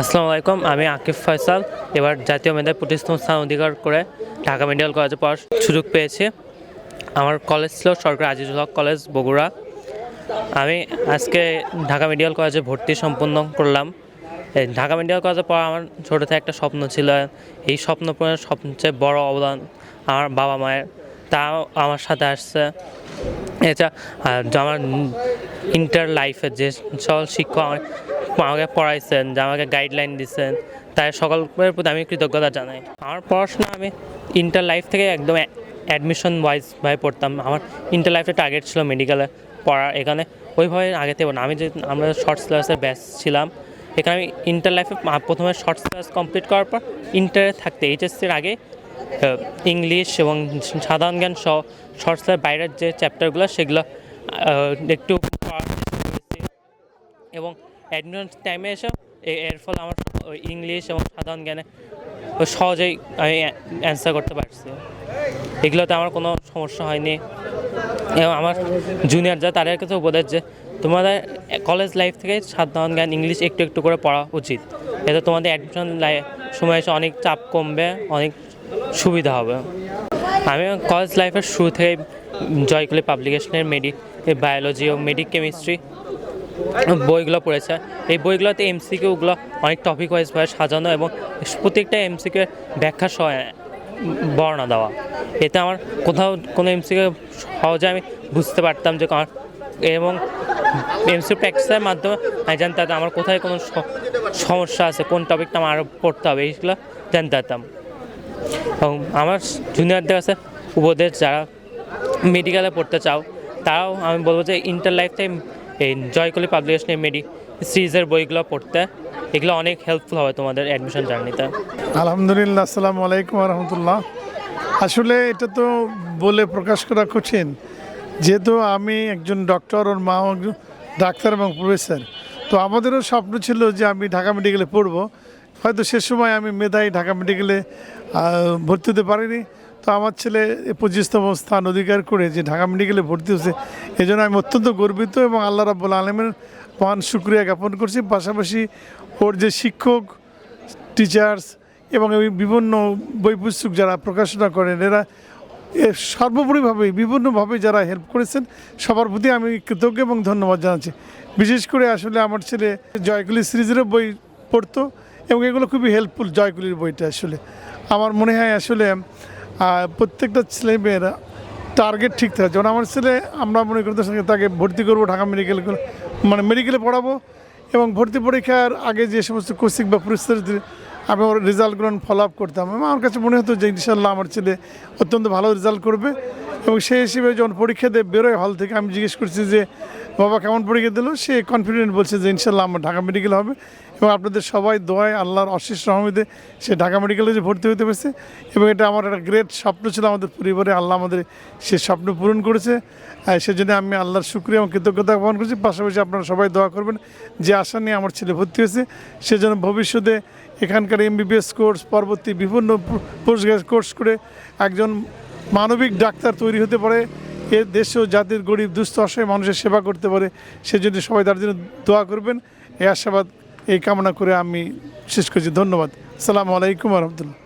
আসসালামু আলাইকুম, আমি আকিব ফয়সাল। এবার জাতীয় মেধায় প্রতিষ্ঠান স্থান অধিকার করে ঢাকা মেডিকেল কলেজে পড়ার সুযোগ পেয়েছি। আমার কলেজ ছিল সরকারি আজিজুল হক কলেজ, বগুড়া। আমি আজকে ঢাকা মেডিকেল কলেজে ভর্তি সম্পন্ন করলাম। ঢাকা মেডিকেল কলেজে পড়া আমার ছোটো থেকে একটা স্বপ্ন ছিল। এই স্বপ্ন পূরণের সবচেয়ে বড় অবদান আমার বাবা মায়ের। তাও আমার সাথে আসছে। এছাড়া আমার ইন্টার লাইফে যে সকল শিক্ষক আমার- আমাকে পড়াইছেন, যে আমাকে গাইডলাইন দিচ্ছেন তাই সকলের প্রতি আমি কৃতজ্ঞতা জানাই। আমার পড়াশোনা আমি ইন্টার লাইফ থেকে একদম অ্যাডমিশন ওয়াইজ ভাবে পড়তাম। আমার ইন্টার লাইফে টার্গেট ছিল মেডিকেলে পড়ার। এখানে ওইভাবে আগে থেকে না। আমি যে আমরা শর্ট সিলেবাসের ব্যাচ ছিলাম, এখানে আমি ইন্টার লাইফে প্রথমে শর্ট সিলেবাস কমপ্লিট করার পর ইন্টারে থাকতে। এইচএসসির আগে ইংলিশ এবং সাধারণ জ্ঞান সহ শর্ট সিলেবাস বাইরের যে চ্যাপ্টারগুলো সেগুলো একটু এবং অ্যাডমিশন টাইমে এসে এর ফলে আমার ইংলিশ এবং সাধারণ জ্ঞানে সহজেই আমি অ্যান্সার করতে পারছি। এগুলোতে আমার কোনো সমস্যা হয়নি। এবং আমার জুনিয়র যা তাদের কাছে উপদেশ যে, তোমাদের কলেজ লাইফ থেকে সাধারণ জ্ঞান ইংলিশ একটু একটু করে পড়া উচিত। এতে তোমাদের অ্যাডমিশন সময় এসে অনেক চাপ কমবে, অনেক সুবিধা হবে। আমি কলেজ লাইফের শুরু থেকে জয়কলি পাবলিকেশনের মেডি বায়োলজি ও মেডিক কেমিস্ট্রি বইগুলো পড়েছে। এই বইগুলোতে এমসিকিউগুলো অনেক টপিক ওয়াইজভাবে সাজানো এবং প্রত্যেকটা এমসিকিউ ব্যাখ্যা সহ বর্ণনা দেওয়া। এতে আমার কোথাও কোনো এমসিকিউ সহজে আমি বুঝতে পারতাম যে এবং এমসি প্র্যাকটিসের মাধ্যমে আমি জানতে পারতাম আমার কোথায় কোনো সমস্যা আছে, কোন টপিকটা আমার আরও পড়তে হবে, এইগুলো জানতে পারতাম। এবং আমার জুনিয়রদের কাছে উপদেশ, যারা মেডিকেলে পড়তে চাও, তারাও আমি বলব যে ইন্টার লাইফ টাইম এই জয়কলি পাবলিকেশনের মেডি সিরিজের বইগুলো পড়তে। এগুলো অনেক হেল্পফুল হবে তোমাদের অ্যাডমিশন জার্নিতে আলহামদুলিল্লাহ, আসসালামু আলাইকুম রহমতুল্লাহ। আসলে এটা তো বলে প্রকাশ করা কঠিন। যেহেতু আমি একজন ডক্টর ওর মা ডাক্তার এবং প্রফেসর তো আমাদেরও স্বপ্ন ছিল যে আমি ঢাকা মেডিকেলে পড়ব। হয়তো সে সময় আমি মেধায় ঢাকা মেডিকেলে ভর্তি হতে পারিনি। তো আমার ছেলে পঁচিশতম স্থান অধিকার করে যে ঢাকা মেডিকেলে ভর্তি হচ্ছে এই জন্য আমি অত্যন্ত গর্বিত এবং আল্লাহ রাব্বুল আলমের মহান শুক্রিয়া জ্ঞাপন করছি। পাশাপাশি ওর যে শিক্ষক টিচার্স এবং বিভিন্ন বই পুস্তক যারা প্রকাশনা করেন, এরা সর্বোপরিভাবে, বিভিন্নভাবে যারা হেল্প করেছেন, সবার প্রতি আমি কৃতজ্ঞ এবং ধন্যবাদ জানাচ্ছি। বিশেষ করে আসলে আমার ছেলে জয়কুলি সিরিজেরও বই পড়তো এবং এগুলো খুবই হেল্পফুল জয়কুলির বইটা আসলে। আমার মনে হয় আসলে আহ, ছেলে ছেলেমেয়েরা টার্গেট ঠিক থাকে। যেমন আমার ছেলে আমরা মনে করতে সঙ্গে তাকে ভর্তি করব ঢাকা মেডিকেল মানে মেডিকেলে পড়াবো এবং ভর্তি পরীক্ষার আগে যে সমস্ত কোচিং বা পরিস্থিতি আমি ওর রেজাল্টগুলো ফলো আপ করতাম। আমার কাছে মনে হতো যে ইনশাল্লাহ আমার ছেলে অত্যন্ত ভালো রেজাল্ট করবে। এবং সেই হিসেবে যখন পরীক্ষা দিয়ে বেরোয় হল থেকে, আমি জিজ্ঞেস করছি যে, বাবা, কেমন পরীক্ষা দিল? সে কনফিডেন্ট বলছে যে, ইনশাল্লাহ আমার ঢাকা মেডিকেল হবে। এবং আপনাদের সবাই দোয়ায় আল্লাহর অশেষ রহমিদে সে ঢাকা মেডিকেলে যে ভর্তি হতে পেরেছে। এবং এটা আমার একটা গ্রেট স্বপ্ন ছিল আমাদের পরিবারে। আল্লাহ আমাদের সে স্বপ্ন পূরণ করেছে। সেজন্য আমি আল্লাহর শুক্রিয়া এবং কৃতজ্ঞতা জ্ঞাপন করছি। পাশাপাশি আপনারা সবাই দোয়া করবেন যে আশা নিয়ে আমার ছেলে ভর্তি হয়েছে। সেজন্য ভবিষ্যতে এখানকার এমবিবিএস কোর্স পরবর্তী বিভিন্ন কোর্স করে একজন মানবিক ডাক্তার তৈরি হতে পারে। এ দেশ ও জাতির গরিব, দুস্থ, অসহায় মানুষের সেবা করতে পারে। সেজন্য সবাই তার জন্য দোয়া করবেন। এই আশাবাদ, এই কামনা করে আমি শেষ করছি। ধন্যবাদ। সালামু আলাইকুম রহমতুল্লাহ।